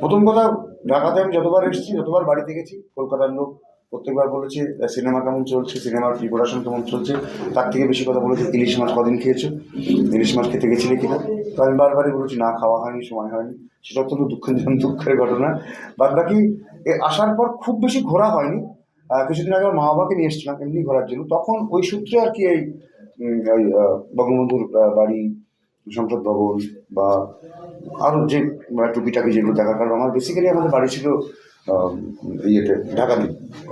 প্রথম কথা, ঢাকাতে আমি যতবার এসেছি, যতবার বাড়িতে গেছি, কলকাতার লোক প্রত্যেকবার বলেছে সিনেমা কেমন চলছে, সিনেমার প্রিপারেশন কেমন চলছে? তার থেকে বেশি কথা বলেছে, ইলিশ মাছ কদিন খেয়েছো? ইলিশ মাছ খেতে গেছিলে কিনা তো আমি বারবারই বলেছি, না, খাওয়া হয়নি, সময় হয়নি। সেটা অত্যন্ত দুঃখজনক, দুঃখের ঘটনা। বাদ বাকি আসার পর খুব বেশি ঘোরা হয়নি। কিছুদিন আগে আমার মা বাবাকে নিয়ে এসেছিলাম এমনি ঘোরার জন্য। তখন ওই সূত্রে আর কি এই বঙ্গবন্ধুর বাড়ি সংসদ ভবন বা আরও যে টুকিটাকি যেগুলো দেখার কারণ, আমার বেসিক্যালি আমাদের বাড়ি ছিল ইয়েতে, ঢাকাতে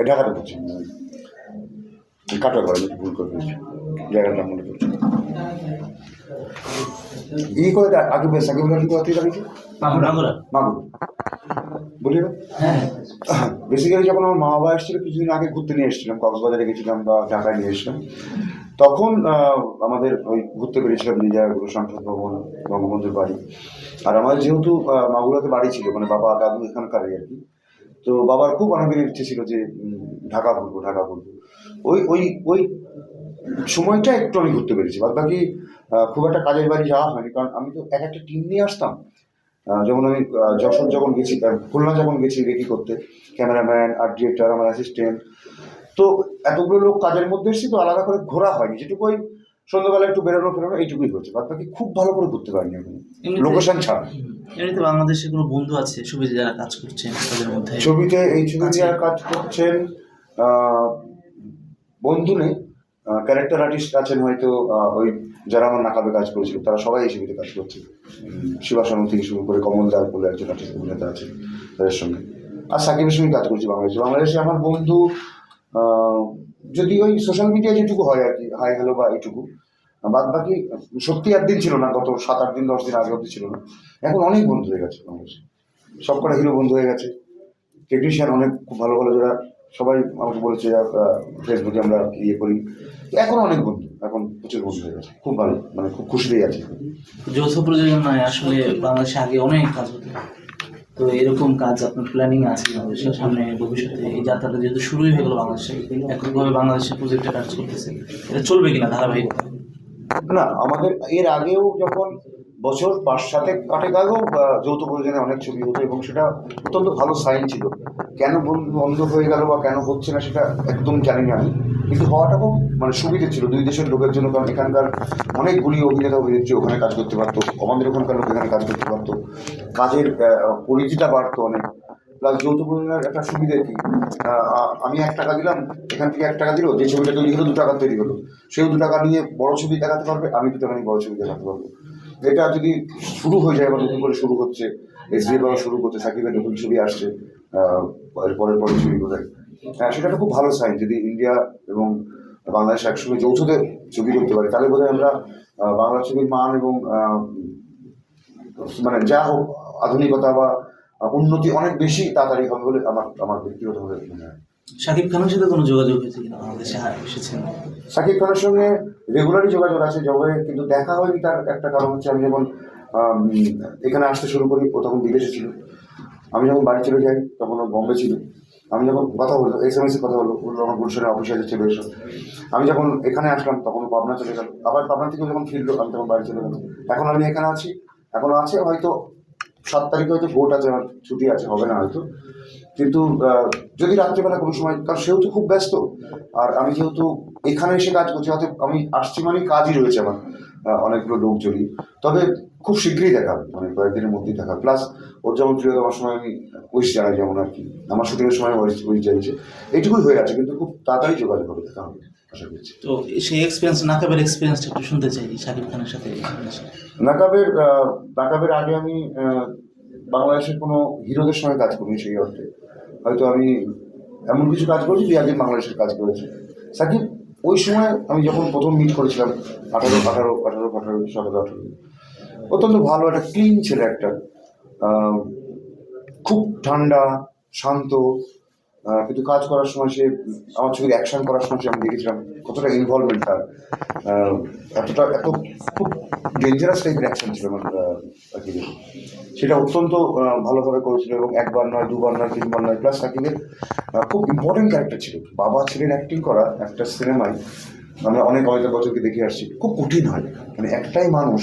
ঢাকাতে পড়ছে। কাটা করে ভুল করে জায়গাটা মনে পড়ছে ই করে আগে বেশ আগে বলে থেকে দাঁড়িয়েছে বাঁকুড়া মাগুর বলি হ্যাঁ। বেসিক্যালি যখন আমার মা বাবা এসেছিল কিছুদিন আগে ঘুরতে নিয়ে এসেছিলাম কক্সবাজারে গেছিলাম বা ঢাকায় নিয়ে এসেছিলাম। তখন আমাদের ওই ঘুরতে বেরিয়েছিলাম যে জায়গাগুলো সংসদ ভবন বঙ্গবন্ধুর বাড়ি। আর আমাদের যেহেতু মাগুরাতে বাড়ি ছিল মানে বাবা দাদু এখানকারই আর কি। তো বাবার খুব অনেকের ইচ্ছে ছিল যে ঢাকা ঘুরবো ঢাকা ঘুরবো। ওই ওই ওই সময়টা একটু আমি ঘুরতে পেরেছি। বাদ বাকি খুব একটা কাজের বাড়ি যাওয়া হয়নি কারণ আমি তো এক একটা টিম নিয়ে আসতাম। যেমন আমি যশোর যখন গেছি খুলনা যখন গেছি রেডি করতে ক্যামেরাম্যান আর্ট ডিরেক্টর আমার অ্যাসিস্ট্যান্ট তো এতগুলো লোক কাজের মধ্যে এসেছি তো আলাদা করে ঘোরা হয়নি। যেটুকু ওই সন্ধ্যাবেলা একটু বেরোনো ফেরোনো এইটুকুই হচ্ছে বাদ বাকি খুব ভালো করে ঘুরতে পারিনি এখন এমনিতে- লোকেশন ছাড়া। এমনিতে বাংলাদেশে কোনো বন্ধু আছে সুবিধা যারা কাজ করছেন তাদের মধ্যে? ছবিতে এই ছবি। যারা কাজ করছেন বন্ধু নেই ক্যারেক্টার আর্টিস্ট আছেন হয়তো ওই যারা আমার নাকাবে কাজ করেছিল তারা সবাই এই ছবিতে কাজ করছে। উম, শিবা সানু থেকে শুরু করে কমল দাস বলে একজন আর্টিস্ট অভিনেতা আছে তাদের সঙ্গে। আর সাকিবের সঙ্গে কাজ করছি বাংলাদেশে। বাংলাদেশে আমার বন্ধু যদি ওই সোশ্যাল মিডিয়া যেটুকু হয় আর কি হাই হ্যালো বা এইটুকু বাদ বাকি সত্যি একদিন ছিল না গত সাত আট দিন দশ দিন আগে অব্দি ছিল না। এখন অনেক বন্ধু হয়ে গেছে বাংলাদেশে। সবকটা হিরো বন্ধু হয়ে গেছে। টেকনিশিয়ান অনেক খুব ভালো ভালো যারা সবাই আমাকে বলেছে ফেসবুকে আমরা ইয়ে করি। এখন অনেক বন্ধু এখন প্রচুর বন্ধু হয়ে গেছে। খুব ভালো মানে খুব খুশিতেই আছে। যৌথ প্রযোজনায় আসলে বাংলাদেশে আগে অনেক কাজ হতো। তো এরকম কাজ আপনার প্ল্যানিং আছে সামনে ভবিষ্যতে এই যাত্রাটা যেহেতু শুরুই হয়ে গেল বাংলাদেশে এককভাবে বাংলাদেশের প্রজেক্টে কাজ করতেছে? এটা চলবে কিনা ধারাবাহিকতা না আমাদের এর আগেও যখন বছর পাঁচ সাথে কাটে গেলেও যৌথ প্রয়োজনে অনেক ছবি হতো এবং সেটা অত্যন্ত ভালো সাইন ছিল। কেন বন- বন্ধ হয়ে গেল বা কেন হচ্ছে না সেটা একদম জানি না আমি। কিন্তু হওয়াটা খুব মানে সুবিধে ছিল দুই দেশের লোকের জন্য, কারণ এখানকার অনেকগুলি অভিনেতা, অভিনেত্রী ওখানে কাজ করতে পারতো, আমাদের ওখানকার লোক এখানে কাজ করতে পারতো। কাজের পরিধিটা বাড়তো অনেক। প্লাস যৌথ প্রযোজনার একটা সুবিধা কি? আমি এক টাকা দিলাম, এখান থেকে এক টাকা দিল, যে ছবিটা তৈরি হলো দু টাকা তৈরি হলো। সেও দু টাকা নিয়ে বড় ছবি দেখাতে পারবে, আমি দু টাকা নিয়ে বড় ছবি দেখাতে পারব। এটা যদি শুরু হয়ে যায় বা নতুন করে শুরু হচ্ছে এস ডি বাবা শুরু করছে সাকিবের নতুন ছবি আসছে পরের পরের ছবি বোধ হ্যাঁ সেটা একটা খুব ভালো সাইন যদি ইন্ডিয়া এবং বাংলাদেশ একসঙ্গে যৌথতে ছবি করতে পারে, তাহলে বোধহয় আমরা বাংলা ছবির মান এবং মানে যা হোক, আধুনিকতা বা উন্নতি অনেক বেশি তাড়াতাড়ি হবে বলে আমার আমার ব্যক্তিগতভাবে মনে হয়। শাকিব খানের সাথে কোনো যোগাযোগ হয়েছে কিনা? বাংলাদেশে এসেছেন সাকিব খানের সঙ্গে রেগুলারই যোগাযোগ আছে যবে কিন্তু দেখা হয়নি তার একটা কারণ হচ্ছে আমি যখন এখানে আসতে শুরু করি, ও তখন বিদেশে ছিল। আমি যখন বাড়ি চলে যাই, তখন ও বম্বে ছিল। আমি যখন কথা বলল এস এম এসে কথা বলল বলল আমার গুলশানের অফিসে আছে চলে এসো আমি যখন এখানে আসলাম, তখন পাবনা চলে গেল। আবার পাবনা থেকে যখন ফিরলো, আমি তখন বাড়ি চলে গেলাম। এখন আমি এখানে আছি। এখনও আছে, হয়তো সাত তারিখে হয়তো ভোট আছে, আমার ছুটি আছে, হবে না হয়তো। কিন্তু যদি রাত্রিবেলা কোনো সময়, কারণ সেও তো খুব ব্যস্ত। আর আমি যেহেতু এখানে এসে কাজ করছি হয়তো আমি আসছি মানে কাজই রয়েছে আমার অনেকগুলো লোক তবে খুব শীঘ্রই দেখা হবে মানে কয়েকদিনের মধ্যেই দেখা প্লাস ওর যেমন প্রিয় দেওয়ার সময় আমি উইশ জানাই যেমন আর কি আমার শুটিংয়ের সময় উইশ উইশ জানিয়েছে। এইটুকুই হয়ে আছে কিন্তু খুব তাড়াতাড়ি যোগাযোগ হবে দেখা হবে আশা করছি। তো সেই এক্সপিরিয়েন্স নাকাবের এক্সপিরিয়েন্সটা একটু শুনতে চাই শাকিব খানের সাথে। নাকাবের নাকাবের আগে আমি বাংলাদেশের কোনো হিরোদের সঙ্গে কাজ করিনি সেই অর্থে। হয়তো আমি এমন কিছু কাজ করেছি যে আগে বাংলাদেশের কাজ করেছে। সাকিব ওই সময় আমি যখন প্রথম মিট করেছিলাম আঠারো আঠারো আঠারো আঠারো সতেরো আঠারো অত্যন্ত ভালো একটা ক্লিন ছেলে একটা খুব ঠান্ডা, শান্ত কিন্তু কাজ করার সময় সে, আমার ছবির অ্যাকশন করার সময় সে আমি দেখেছিলাম কতটা ইনভলভমেন্ট তার। এতটা, এত খুব ডেঞ্জারাস টাইপের অ্যাকশন ছিল আমার সেটা অত্যন্ত ভালোভাবে করেছিল এবং একবার নয়, দুবার নয়, তিনবার নয় প্লাস সাকিবের খুব ইম্পর্টেন্ট ক্যারেক্টার ছিল। বাবা ছেলের অ্যাক্টিং করা একটা সিনেমায়, আমরা অনেক অনেক বছরকে দেখে আসছি, খুব কঠিন হয়। মানে একটাই মানুষ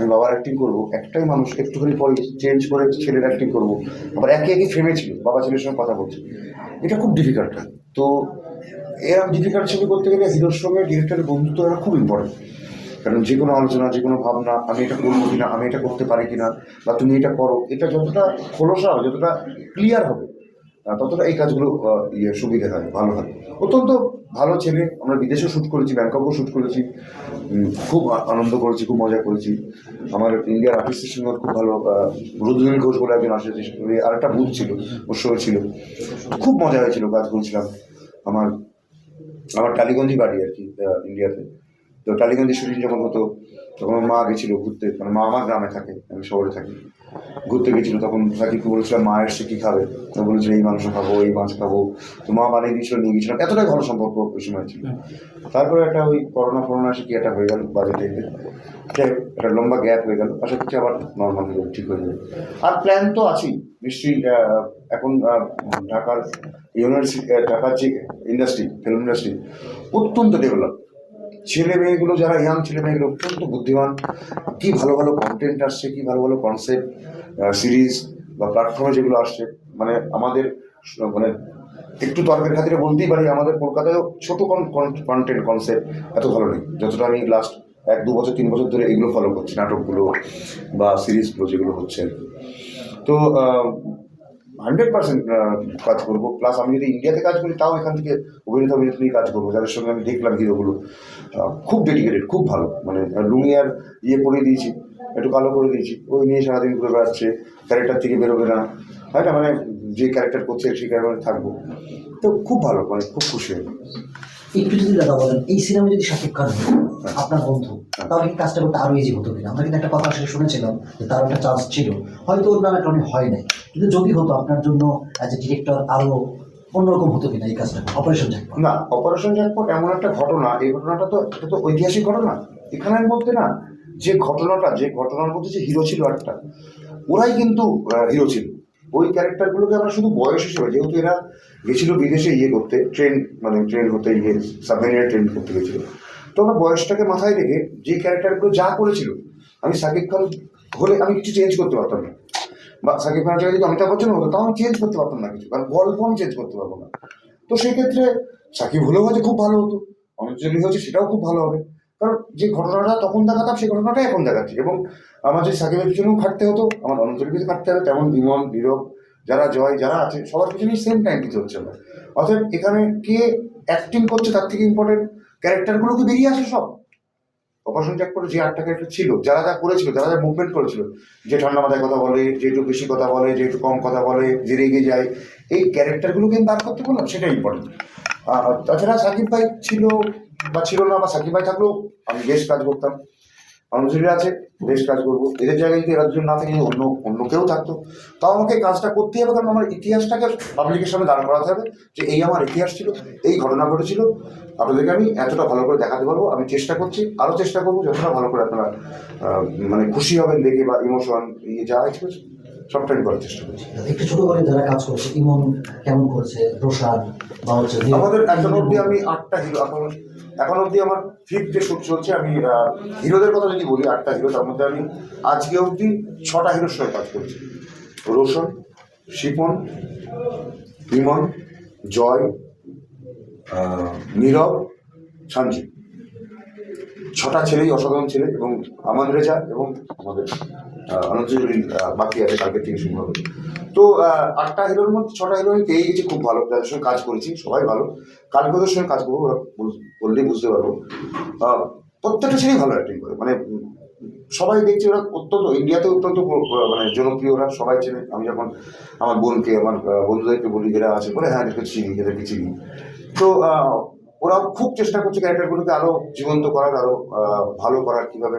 আমি বাবার অ্যাক্টিং করব, একটাই মানুষ একটুখানি পরে চেঞ্জ করে ছেলের অ্যাক্টিং করব। আবার একে একই ফ্রেমে ছিল, বাবা ছেলের সঙ্গে কথা বলছে। এটা খুব ডিফিকাল্ট তো এরকম ডিফিকাল্ট ছবি করতে গেলে হিরোর সঙ্গে ডিরেক্টরের বন্ধুত্ব এরা খুব ইম্পর্টেন্ট কারণ যে কোনো আলোচনা, যে কোনো ভাবনা, আমি এটা করব কিনা, আমি এটা করতে পারি কিনা, বা তুমি এটা করো, এটা যতটা খোলসা হবে যতটা ক্লিয়ার হবে ততটা এই কাজগুলো ইয়ে সুবিধে হয়, ভালো হয়। অত্যন্ত ভালো ছেলে, আমরা বিদেশেও শ্যুট করেছি, ব্যাংককেও শ্যুট করেছি। খুব আনন্দ করেছি, খুব মজা করেছি। আমার ইন্ডিয়ার আর্টিস্টের সঙ্গে খুব ভালো রুদ্রনীল ঘোষ বলে একজন আসেছে আর একটা বুথ ছিল, ওর ছিল। খুব মজা হয়েছিল কাজ করেছিলাম আমার আমার টালিগঞ্জই বাড়ি আর কি ইন্ডিয়াতে। তো টালিগঞ্জে শুটিং যখন হতো তখন মা গেছিল ঘুরতে মানে মা আমার গ্রামে থাকে আমি শহরে থাকি। ঘুরতে গেছিল তখন সাকিবকে বলেছিলাম মা এসে কী খাবে? তো বলেছিল এই মাংস খাব এই মাছ খাব। তো মা বানিয়ে দিয়েছিল নিয়ে গেছিলাম এতটাই ভালো সম্পর্ক ওই সময় ছিল। তারপরে একটা ওই করোনা ফরোনা এসে কি একটা হয়ে গেল বাজে টাইপের যাই একটা লম্বা গ্যাপ হয়ে গেল। আশা করছি আবার নর্মাল হয়ে ঠিক হয়ে যাবে। আর প্ল্যান তো আছেই নিশ্চয়ই এখন ঢাকার ইউনিভার্সিটি ঢাকার যে ইন্ডাস্ট্রি ফিল্ম ইন্ডাস্ট্রি অত্যন্ত ডেভেলপ ছেলে মেয়েগুলো যারা ইয়াং ছেলে মেয়েগুলো অত্যন্ত বুদ্ধিমান। কি ভালো ভালো কন্টেন্ট আসছে, কি ভালো ভালো কনসেপ্ট সিরিজ বা প্ল্যাটফর্মে যেগুলো আসছে। মানে আমাদের মানে একটু তর্কের খাতিরে বলতেই পারি, আমাদের কলকাতায়ও ছোট কন্টেন্ট কনসেপ্ট এত ভালো নেই। যতটা আমি লাস্ট এক, দু বছর, তিন বছর ধরে এগুলো ফলো করছি, নাটকগুলো বা সিরিজগুলো যেগুলো হচ্ছে। তো হান্ড্রেড পার্সেন্ট কাজ করব। প্লাস আমি যদি ইন্ডিয়াতে কাজ করি তাও এখান থেকে অভিনেতা অভিনেত্রী কাজ করব। যাদের সঙ্গে আমি দেখলাম হিরোগুলো খুব ডেডিকেটেড খুব ভালো। মানে আর ইয়ে পরিয়ে দিয়েছি একটু কালো করে দিয়েছি। ওই নিয়ে সারাদিন ঘুরে বেড়াচ্ছে ক্যারেক্টার থেকে বেরোবে না। হয় না? মানে যে ক্যারেক্টার করছে সেই ক্যারেক্টারে থাকব। তো খুব ভালো মানে খুব খুশি হই একটু যদি দাদা বলেন এই সিনেমা যদি শাকিব খান হতো, আপনার বন্ধু তাহলে কি কাজটা করতে আরও ইজি হতো কিনা? আমরা কিন্তু একটা কথা শুনেছিলাম যে তার একটা চান্স ছিল। হয়তো ওর নামে কারণে হয় নাই। কিন্তু যদি হতো আপনার জন্য অ্যাজ এ ডিরেক্টর আরও অন্যরকম হতো কিনা এই কাজটা? অপারেশন জ্যাকপট না অপারেশন জ্যাকপট এমন একটা ঘটনা, এই ঘটনাটা তো, এটা তো ঐতিহাসিক ঘটনা। এখানের মধ্যে না, যে ঘটনাটা, যে ঘটনার মধ্যে যে হিরো ছিল একটা ওরাই কিন্তু হিরো ছিল। ওই ক্যারেক্টারগুলোকে আমরা শুধু বয়স হিসেবে, যেহেতু এরা গেছিল বিদেশে ইয়ে করতে ট্রেন মানে ট্রেন হতে ইয়ে সাবমেরিনের ট্রেন করতে গেছিল। তো আমরা বয়সটাকে মাথায় রেখে যে ক্যারেক্টারগুলো যা করেছিল, আমি সাকিব খান হলে আমি কিছু চেঞ্জ করতে পারতাম না। বা সাকিব খানের জায়গায় যদি অমিতাভ বচ্চন হতো, তাও আমি চেঞ্জ করতে পারতাম না কিছু, কারণ গল্প আমি চেঞ্জ করতে পারব না। তো সেই ক্ষেত্রে সাকিব হলেও হয়তো খুব ভালো হতো অমিত যদি হচ্ছে সেটাও খুব ভালো হবে। কারণ যে ঘটনাটা তখন দেখাতাম, সেই ঘটনাটাই এখন দেখাচ্ছি। এবং আমার যে সাকিবের পিছনেও খাটতে হতো, আমার অনন্তরের পিছনে খাটতে হবে, তেমন বিমল, নীরব, যারা জয়, যারা আছে, সবার পিছনেই সেম টাইম দিতে হচ্ছে না। অর্থাৎ এখানে কে অ্যাক্টিং করছে, তার থেকে ইম্পর্টেন্ট ক্যারেক্টারগুলো কি বেরিয়ে আসে সব। অপারেশন জ্যাকপটে যে আটটা ক্যারেক্টার ছিল, যারা যা করেছিল, যারা যা মুভমেন্ট করেছিল, যে ঠান্ডা মাথায় কথা বলে, যে একটু বেশি কথা বলে, যে একটু কম কথা বলে, যে রেগে যায়, এই ক্যারেক্টারগুলোকে আমি বার করতে বললাম, সেটাই ইম্পর্টেন্ট তাছাড়া সাকিব ভাই ছিল বা ছিল না, বা সাকিব ভাই থাকলেও আমি বেশ কাজ করতাম। অনুজীবী আছে বেশ কাজ করব। এদের জায়গায় যদি এরা দুজন না থাকে, অন্য অন্য কেউ থাকতো। তাও আমাকে কাজটা করতেই হবে, কারণ আমার ইতিহাসটাকে পাবলিকের সামনে দাঁড় করাতে হবে যে এই আমার ইতিহাস ছিল, এই ঘটনা ঘটেছিল। আপনাদেরকে আমি এতটা ভালো করে দেখাতে পারব। আমি চেষ্টা করছি, আরও চেষ্টা করব, যতটা ভালো করে আপনারা মানে খুশি হবেন দেখে বা ইমোশন ইয়ে যা এক্সপ্রেস সবটাই করার চেষ্টা করছি। একটু ছোট করে যারা কাজ করছে ইমন কেমন করছে রোশান বা হচ্ছে আমাদের এখন অবধি আমি আটটা হিরো এখন এখন অবধি আমার ফিফথ ডে শুট চলছে আমি হিরোদের কথা যদি বলি আটটা হিরো তার মধ্যে আমি আজকে অবধি ছটা হিরোর সঙ্গে কাজ করছি। রোশন শিপন বিমন জয় নীরব সঞ্জীব। ছটা ছেলেই অসাধারণ ছেলে এবং আমান রেজা এবং আমাদের অনন্তজলিন বাকি আছে কালকে থেকে শুরু হবে। তো আটটা হিরোর মধ্যে ছটা হিরো আমি পেয়ে গেছি, খুব ভালো। যাদের সঙ্গে কাজ করেছি, সবাই ভালো। কালকে ওদের সঙ্গে কাজ করব বললেই বুঝতে পারব। প্রত্যেকটা ছেলেই ভালো অ্যাক্টিং করে। মানে সবাই দেখছি, ওরা অত্যন্ত ইন্ডিয়াতে অত্যন্ত মানে জনপ্রিয় ওরা, সবাই চেনে। আমি যখন আমার বোনকে, আমার বন্ধুদেরকে বলি যারা আছে বলে হ্যাঁ এদেরকে চিনি এদেরকে চিনি। তো আহ, ওরা খুব চেষ্টা করছে ক্যারেক্টারগুলোকে আরও জীবন্ত করার আরও ভালো করার কীভাবে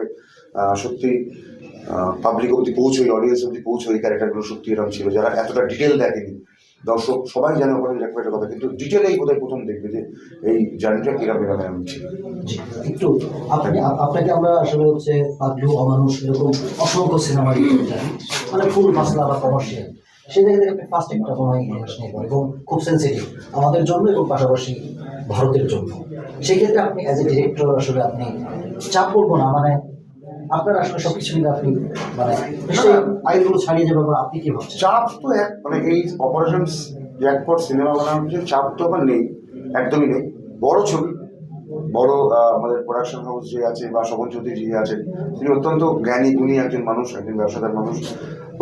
সত্যি পাবলিক অবধি পৌঁছই অডিয়েন্স অবধি পৌঁছই ক্যারেক্টারগুলো সত্যি এরকম ছিল যারা এতটা ডিটেল দেখেনি। দর্শক সবাই জানে ওখানে দেখবে একটা কথা কিন্তু ডিটেলেই বোধহয় প্রথম দেখবে যে এই জার্নিটা কিরম এরকম ছিল। একটু আপনি আ- আপনাকে আমরা আসলে হচ্ছে পাগলু অমানুষ এরকম অসংখ্য সিনেমা মানে ফুল মাসলা বা কমার্শিয়াল সেই জায়গা আপনি ফার্স্ট একটা কোনো ইতিহাস নিয়ে এবং খুব সেন্সিটিভ আমাদের জন্য এবং পাশাপাশি ভারতের জন্য। সেই ক্ষেত্রে আপনি অ্যাজ এ ডিরেক্টর আসলে আপনি চাপ বলব না মানে আপনার আসলে সবকিছু মিলে আপনি মানে আইনগুলো ছাড়িয়ে যাবে বা আপনি কি ভাবছেন? চাপ তো এক মানে এই অপারেশন জ্যাকপট সিনেমা বানানোর পিছনে চাপ তো আমার নেই, একদমই নেই। বড় ছবি, বড় আমাদের প্রোডাকশন হাউস যে আছে বা শোভন চৌধুরী যে আছেন তিনি অত্যন্ত জ্ঞানী, গুণী একজন মানুষ, একজন ব্যবসাদার মানুষ।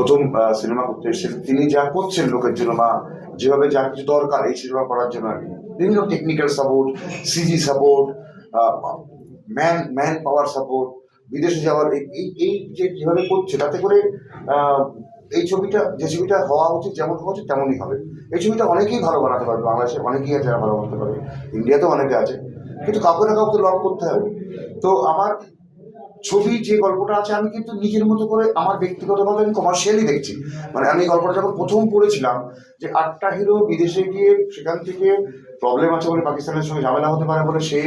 প্রথম সিনেমা করতে এসেছেন। তিনি যা করছেন লোকের জন্য বা যেভাবে যা কিছু দরকার এই সিনেমা করার জন্য আর কি। বিভিন্ন technical support CG support man man power support বিদেশে যাওয়ার এই, এই- যে যেভাবে করছে, তাতে করে এই ছবিটা, যে ছবিটা হওয়া উচিত, যেমন হওয়া উচিত, তেমনই হবে। এই ছবিটা অনেকেই ভালো বানাতে পারবে, বাংলাদেশে অনেকেই আছে ভালো বানাতে পারবে। ইন্ডিয়াতেও অনেকে আছে। কিন্তু কাউকে না কাউকে লক করতে হবে। তো আমার ছবি, যে গল্পটা আছে, আমি কিন্তু নিজের মতো করে আমার ব্যক্তিগতভাবে আমি কমার্শিয়ালি দেখছি। মানে আমি গল্পটা যখন প্রথম পড়েছিলাম, যে আটটা হিরো বিদেশে গিয়ে সেখান থেকে প্রবলেম আছে বলে পাকিস্তানের সঙ্গে ঝামেলা হতে পারে বলে সে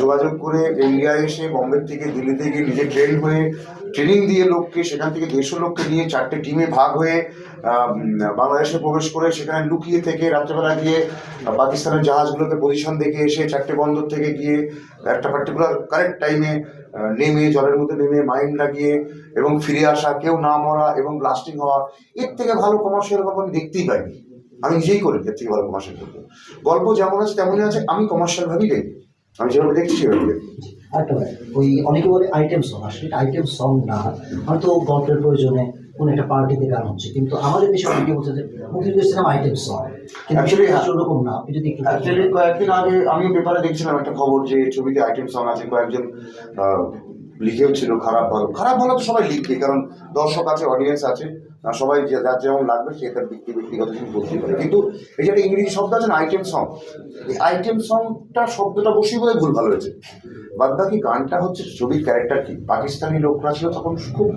যোগাযোগ করে ইন্ডিয়ায় এসে বম্বে থেকে দিল্লিতে গিয়ে নিজে ট্রেন হয়ে ট্রেনিং দিয়ে লোককে সেখান থেকে দেড়শো লোককে নিয়ে চারটে টিমে ভাগ হয়ে বাংলাদেশে প্রবেশ করে সেখানে লুকিয়ে থেকে রাত্রেবেলা গিয়ে পাকিস্তানের জাহাজগুলোকে পজিশন দেখে এসে চারটে বন্দর থেকে গিয়ে একটা পার্টিকুলার কারেক্ট টাইমে নেমে, জলের মধ্যে নেমে মাইন্ড লাগিয়ে এবং ফিরে আসা, কেউ না মরা এবং ব্লাস্টিং হওয়া, এর থেকে ভালো কমার্শিয়াল গল্প আমি দেখতেই পাইনি। আমি নিজেই করি এর থেকে ভালো কমার্শিয়াল গল্প গল্প যেমন আছে তেমনই আছে আমি কমার্শিয়াল ভাবেই দেখি আমি যেভাবে দেখছি সেভাবে দেখি আরেকটা ওই অনেকে বলে আইটেম সং আসলে আইটেম সং না। হয়তো গল্পের প্রয়োজনে কোন একটা পার্টিতে গান হচ্ছে কিন্তু আমাদের দেশে অনেকে বলছে যে মুক্তিযুদ্ধের সিনেমা আইটেম সং কিন্তু আসলে ওরকম না আপনি যদি অ্যাকচুয়ালি কয়েকদিন আগে আমি পেপারে দেখছিলাম একটা খবর যে ছবিতে আইটেম সং আছে কয়েকজন লিখেও ছিল, খারাপ ভালো খারাপ ভালো তো সবাই লিখবে, কারণ দর্শক আছে অডিয়েন্স আছে সবাই যার যেমন লাগবে, সে তার ব্যক্তি ব্যক্তিগত জিনিস বলতেই পারে। কিন্তু এই যে ইংরেজি শব্দ আছে না আইটেম সং এই আইটেম সংটা শব্দটা বসেই বোধহয় ভুল ভালো হয়েছে। বাদ বাকি গানটা হচ্ছে ছবির ক্যারেক্টার কি? পাকিস্তানি লোকরা ছিল তখন খুব